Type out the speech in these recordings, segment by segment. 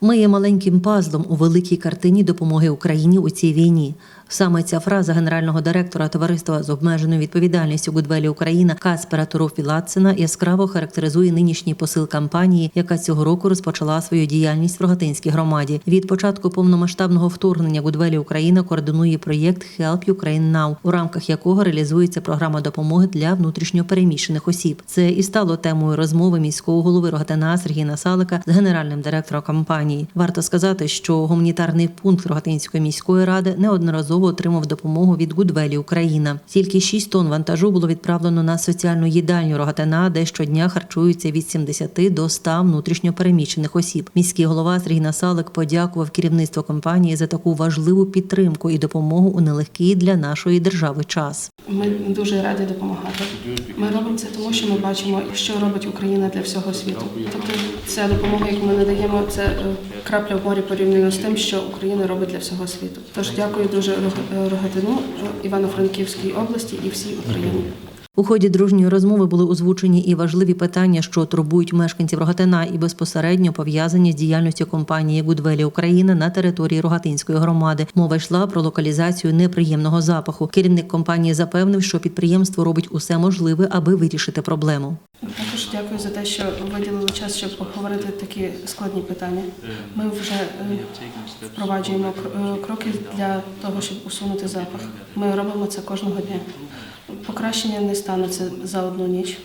Ми є маленьким пазлом у великій картині допомоги Україні у цій війні. Саме ця фраза генерального директора товариства з обмеженою відповідальністю Гудвелі Україна Каспера Турофілатсена яскраво характеризує нинішній посил кампанії, яка цього року розпочала свою діяльність в Рогатинській громаді. Від початку повномасштабного вторгнення Гудвелі Україна координує проєкт Help Ukraine Now, у рамках якого реалізується програма допомоги для внутрішньопереміщених осіб. Це і стало темою розмови міського голови Рогатина Сергія Насалика з генеральним директором кампанії. Варто сказати, що гуманітарний пункт Рогатинської міської ради неодноразово отримав допомогу від Гудвелі Україна. Тільки 6 тонн вантажу було відправлено на соціальну їдальню Рогатина, де щодня харчуються від 70 до 100 внутрішньопереміщених осіб. Міський голова Сергій Насалик подякував керівництву компанії за таку важливу підтримку і допомогу у нелегкий для нашої держави час. Ми дуже раді допомагати. Ми робимо це тому, що ми бачимо, що робить Україна для всього світу. Тобто, ця допомога, яку ми надаємо, це е, крапля в морі порівняно з тим, що Україна робить для всього світу. Тож дякую дуже е, Рогатину, Івано-Франківській області і всій Україні. У ході дружньої розмови були озвучені і важливі питання, що турбують мешканців Рогатина, і безпосередньо пов'язані з діяльністю компанії Гудвелі Україна на території Рогатинської громади. Мова йшла про локалізацію неприємного запаху. Керівник компанії запевнив, що підприємство робить усе можливе, аби вирішити проблему. Дякую за те, що виділили час, щоб поговорити такі складні питання. Ми вже е, впроваджуємо е, кроки для того, щоб усунути запах. Ми робимо це кожного дня. Покращення не станеться за одну ніч,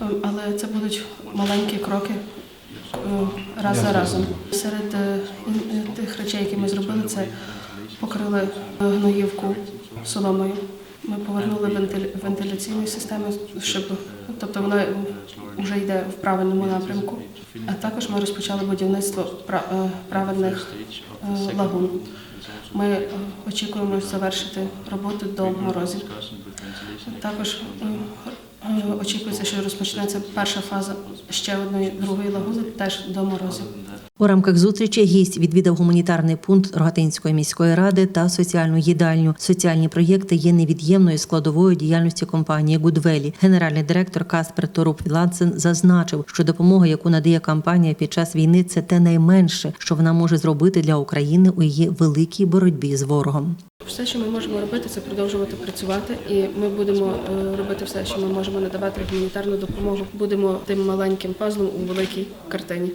Е, але це будуть маленькі кроки раз за разом. Серед тих речей, які ми зробили, це покрили гноївку соломою. Ми повернули вентиляційні системи, щоб тобто вона вже йде в правильному напрямку. А також ми розпочали будівництво е, правильних е, лагун. Ми е, очікуємо завершити роботу до морозів. Також очікується, що розпочнеться перша фаза ще одної другої лагуни теж до морозів. У рамках зустрічі гість відвідав гуманітарний пункт Рогатинської міської ради та соціальну їдальню. Соціальні проєкти є невід'ємною складовою діяльності компанії Гудвелі. Генеральний директор Каспер Торуп Вілансен зазначив, що допомога, яку надає компанія під час війни, це те найменше, що вона може зробити для України у її великій боротьбі з ворогом. Все, що ми можемо робити, це продовжувати працювати, і ми будемо е, робити все, що ми можемо надавати гуманітарну допомогу. Будемо тим маленьким пазлом у великій картині.